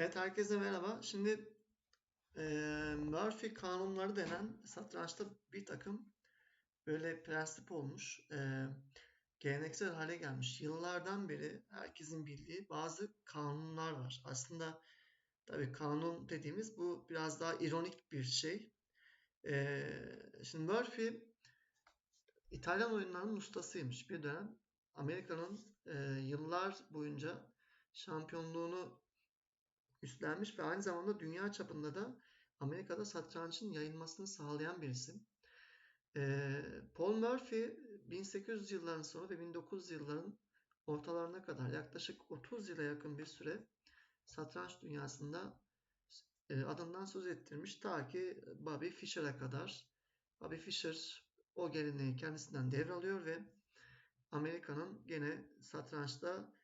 Evet herkese merhaba. Şimdi eee, Murphy kanunları denen satrançta bir takım böyle prensip olmuş, eee, geleneksel hale gelmiş. Yıllardan beri herkesin bildiği bazı kanunlar var. Aslında tabii kanun dediğimiz bu biraz daha ironik bir şey. Eee, şimdi Murphy İtalyan oyunlarının ustasıymış bir dönem. Amerika'nın eee, yıllar boyunca şampiyonluğunu üstlenmiş ve aynı zamanda dünya çapında da Amerika'da satrançın yayılmasını sağlayan bir isim. Ee, Paul Murphy 1800 yılların sonu ve 1900 yılların ortalarına kadar yaklaşık 30 yıla yakın bir süre satranç dünyasında e, adından söz ettirmiş ta ki Bobby Fischer'a kadar. Bobby Fischer o geleneği kendisinden devralıyor ve Amerika'nın gene satrançta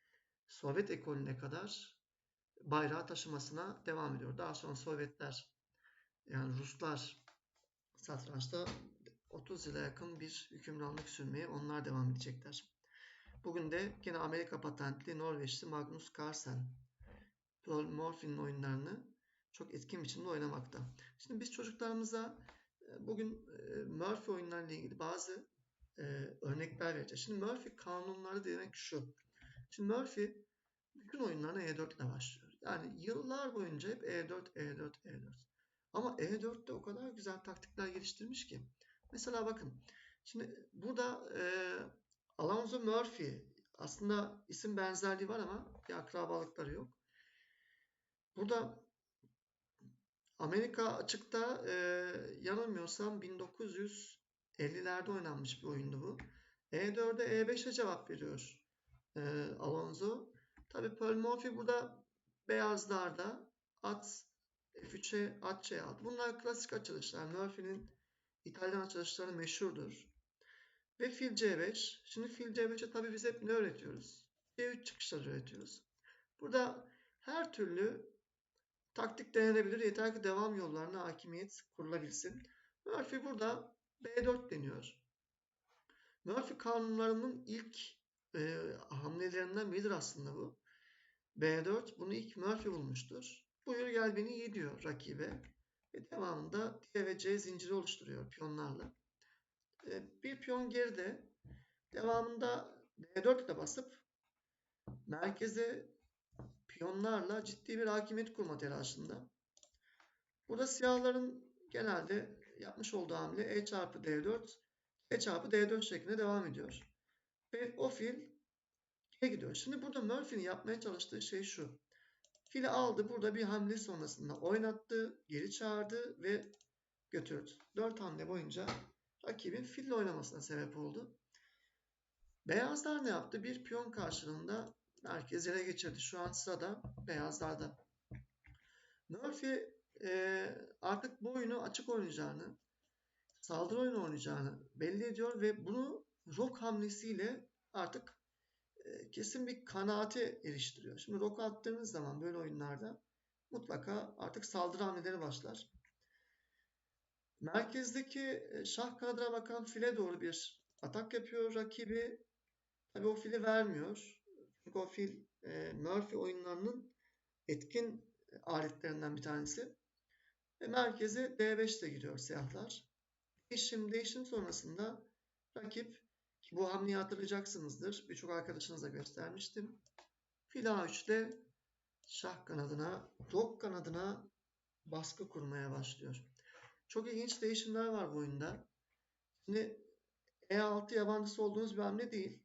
Sovyet ekolüne kadar bayrağı taşımasına devam ediyor. Daha sonra Sovyetler yani Ruslar satrançta 30 yıla yakın bir hükümranlık sürmeye onlar devam edecekler. Bugün de gene Amerika patentli Norveçli Magnus Carlsen Paul oyunlarını çok etkin biçimde oynamakta. Şimdi biz çocuklarımıza e, bugün e, Murphy oyunlarıyla ilgili bazı e, örnekler vereceğiz. Şimdi Murphy kanunları demek şu. Şimdi Murphy bütün oyunlarına E4 ile başlıyor. Yani yıllar boyunca hep E4, E4, E4. Ama E4'te o kadar güzel taktikler geliştirmiş ki. Mesela bakın. Şimdi burada e, Alonzo Murphy aslında isim benzerliği var ama bir akrabalıkları yok. Burada Amerika açıkta e, yanılmıyorsam 1950'lerde oynanmış bir oyundu bu. E4'e E5'e cevap veriyor e, Alonso. Tabi Pearl Murphy burada beyazlarda at F3'e at C6. Bunlar klasik açılışlar. Murphy'nin İtalyan açılışları meşhurdur. Ve fil C5. Şimdi fil C5'e tabi biz hep ne öğretiyoruz? C3 çıkışları öğretiyoruz. Burada her türlü taktik denenebilir. Yeter ki devam yollarına hakimiyet kurulabilsin. Murphy burada B4 deniyor. Murphy kanunlarının ilk e, hamlelerinden biridir aslında bu. B4 bunu ilk Murphy bulmuştur. Buyur gel beni iyi diyor rakibe. Ve devamında D ve C zinciri oluşturuyor piyonlarla. E, bir piyon geride devamında D4 ile basıp merkeze piyonlarla ciddi bir hakimiyet kurma telaşında. Burada siyahların genelde yapmış olduğu hamle E çarpı D4 E çarpı D4 şeklinde devam ediyor. Ve o fil G'ye gidiyor. Şimdi burada Murphy'nin yapmaya çalıştığı şey şu. Fili aldı burada bir hamle sonrasında oynattı, geri çağırdı ve götürdü. 4 hamle boyunca rakibin fille oynamasına sebep oldu. Beyazlar ne yaptı? Bir piyon karşılığında merkez ele geçirdi. Şu an sırada beyazlarda. Murphy e, artık bu oyunu açık oynayacağını, saldırı oyunu oynayacağını belli ediyor ve bunu rock hamlesiyle artık kesin bir kanaate eriştiriyor. Şimdi roka attığınız zaman böyle oyunlarda mutlaka artık saldırı hamleleri başlar. Merkezdeki şah kanadına bakan file doğru bir atak yapıyor rakibi. Tabi o fili vermiyor. Çünkü o fil e, Murphy oyunlarının etkin aletlerinden bir tanesi. Ve merkeze D5 ile giriyor siyahlar. Değişim, değişim sonrasında rakip bu hamleyi hatırlayacaksınızdır. Birçok arkadaşınıza göstermiştim. Fil A3'te şah kanadına, rok kanadına baskı kurmaya başlıyor. Çok ilginç değişimler var bu oyunda. Şimdi E6 yabancısı olduğunuz bir hamle değil.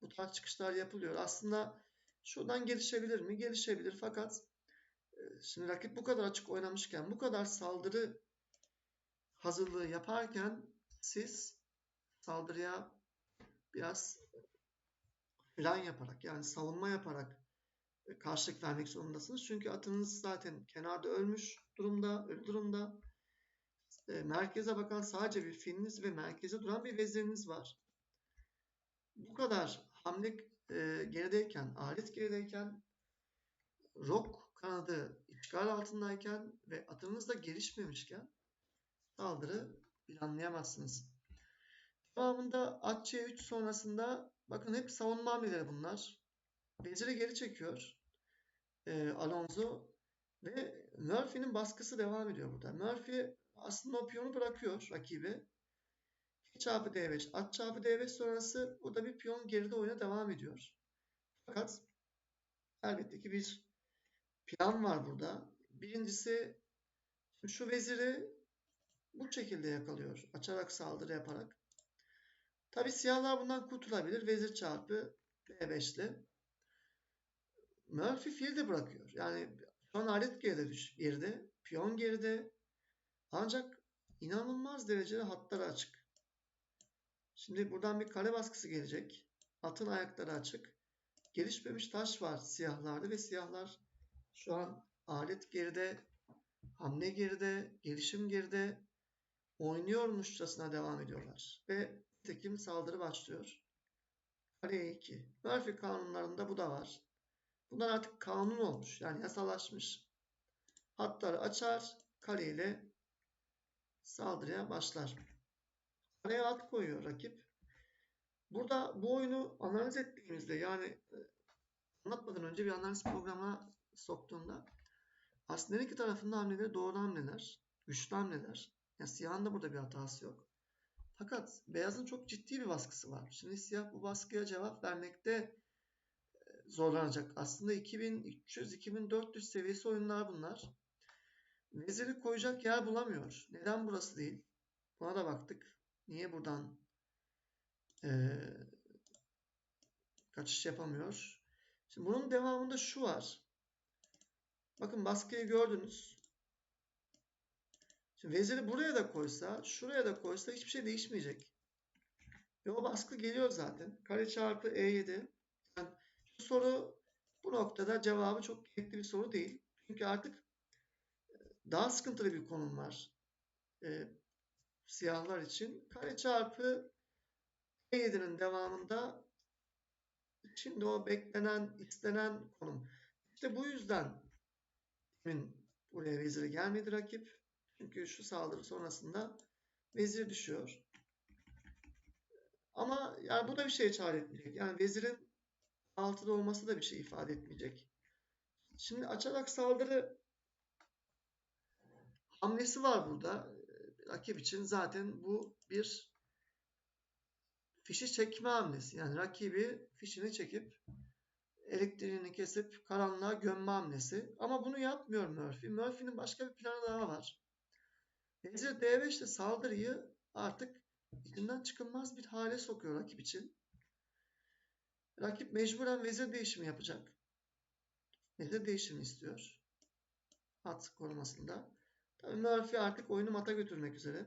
Bu tarz çıkışlar yapılıyor. Aslında şuradan gelişebilir mi? Gelişebilir fakat e, şimdi rakip bu kadar açık oynamışken, bu kadar saldırı hazırlığı yaparken siz saldırıya biraz plan yaparak yani savunma yaparak e, karşılık vermek zorundasınız. Çünkü atınız zaten kenarda ölmüş durumda, ölü durumda. E, merkeze bakan sadece bir filiniz ve merkeze duran bir veziriniz var. Bu kadar hamle e, gerideyken, alet gerideyken, rok kanadı işgal altındayken ve atınız da gelişmemişken saldırı planlayamazsınız. Devamında at C3 sonrasında bakın hep savunma hamleleri bunlar. Veziri geri çekiyor. E, Alonso Ve Murphy'nin baskısı devam ediyor burada. Murphy aslında o piyonu bırakıyor rakibi. F çarpı D5, at çarpı D5 sonrası burada bir piyon geride oyuna devam ediyor. Fakat elbette ki bir plan var burada. Birincisi şu veziri bu şekilde yakalıyor. Açarak saldırı yaparak. Tabi siyahlar bundan kurtulabilir. Vezir çarpı B5 ile. Murphy fil bırakıyor. Yani an alet geride düş geride. Piyon geride. Ancak inanılmaz derecede hatları açık. Şimdi buradan bir kale baskısı gelecek. Atın ayakları açık. Gelişmemiş taş var siyahlarda ve siyahlar şu an alet geride, hamle geride, gelişim geride oynuyormuşçasına devam ediyorlar. Ve tekim saldırı başlıyor. Kare 2. Murphy kanunlarında bu da var. Bunlar artık kanun olmuş. Yani yasalaşmış. Hatları açar, kale ile saldırıya başlar. Kareye at koyuyor rakip. Burada bu oyunu analiz ettiğimizde yani e, anlatmadan önce bir analiz programına soktuğunda aslında her iki tarafında hamleleri doğru hamleler, güçlü hamleler. Yani siyahın da burada bir hatası yok. Fakat beyazın çok ciddi bir baskısı var. Şimdi siyah bu baskıya cevap vermekte e, zorlanacak. Aslında 2300-2400 seviyesi oyunlar bunlar. Veziri koyacak yer bulamıyor. Neden burası değil? Buna da baktık. Niye buradan e, kaçış yapamıyor? Şimdi bunun devamında şu var. Bakın baskıyı gördünüz. Şimdi veziri buraya da koysa, şuraya da koysa hiçbir şey değişmeyecek. Ve o baskı geliyor zaten. Kare çarpı E7. Yani şu soru bu noktada cevabı çok gerekli bir soru değil. Çünkü artık e, daha sıkıntılı bir konum var. Ee, siyahlar için. Kare çarpı E7'nin devamında şimdi o beklenen, istenen konum. İşte bu yüzden buraya veziri gelmedi rakip. Çünkü şu saldırı sonrasında vezir düşüyor. Ama yani bu da bir şey ifade etmeyecek. Yani vezirin altıda olması da bir şey ifade etmeyecek. Şimdi açarak saldırı hamlesi var burada. Rakip için zaten bu bir fişi çekme hamlesi. Yani rakibi fişini çekip elektriğini kesip karanlığa gömme hamlesi. Ama bunu yapmıyor Murphy. Murphy'nin başka bir planı daha var. Vezir D5 ile saldırıyı artık içinden çıkılmaz bir hale sokuyor rakip için. Rakip mecburen vezir değişimi yapacak. Vezir değişimi istiyor. At korumasında. Tabii Murphy artık oyunu mata götürmek üzere.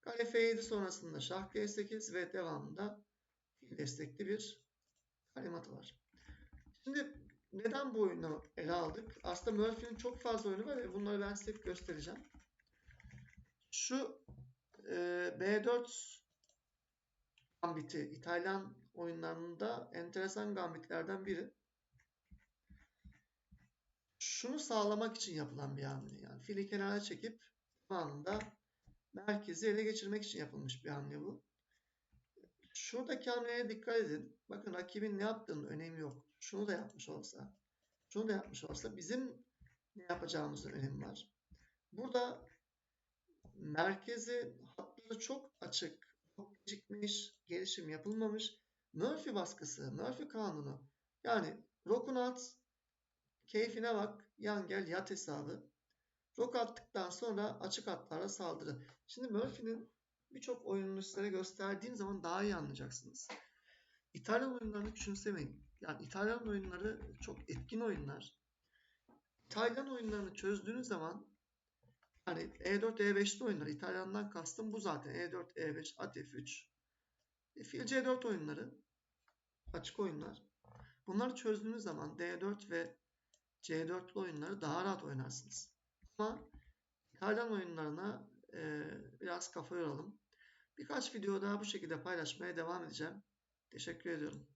Kale F7 sonrasında şah G8 ve devamında destekli bir kale matı var. Şimdi neden bu oyunu ele aldık? Aslında Murphy'nin çok fazla oyunu var ve bunları ben size göstereceğim. Şu e, B4 gambiti İtalyan oyunlarında enteresan gambitlerden biri. Şunu sağlamak için yapılan bir hamle. Yani fili kenara çekip anında merkezi ele geçirmek için yapılmış bir hamle bu. Şuradaki hamleye dikkat edin. Bakın rakibin ne yaptığının önemi yok. Şunu da yapmış olsa, şunu da yapmış olsa bizim ne yapacağımızın önemi var. Burada merkezi hatları çok açık, çok gecikmiş, gelişim yapılmamış. Murphy baskısı, Murphy kanunu. Yani rokun at, keyfine bak, yan gel yat hesabı. Rok attıktan sonra açık hatlara saldırı. Şimdi Murphy'nin birçok oyununu size gösterdiğim zaman daha iyi anlayacaksınız. İtalyan oyunlarını küçümsemeyin. Yani İtalyan oyunları çok etkin oyunlar. İtalyan oyunlarını çözdüğünüz zaman yani E4, E5'li oyunlar. İtalyandan kastım bu zaten. E4, E5, at F3. E, fil C4 oyunları. Açık oyunlar. Bunları çözdüğünüz zaman D4 ve C4'lü oyunları daha rahat oynarsınız. Ama İtalyan oyunlarına e, biraz kafa yoralım. Birkaç video daha bu şekilde paylaşmaya devam edeceğim. Teşekkür ediyorum.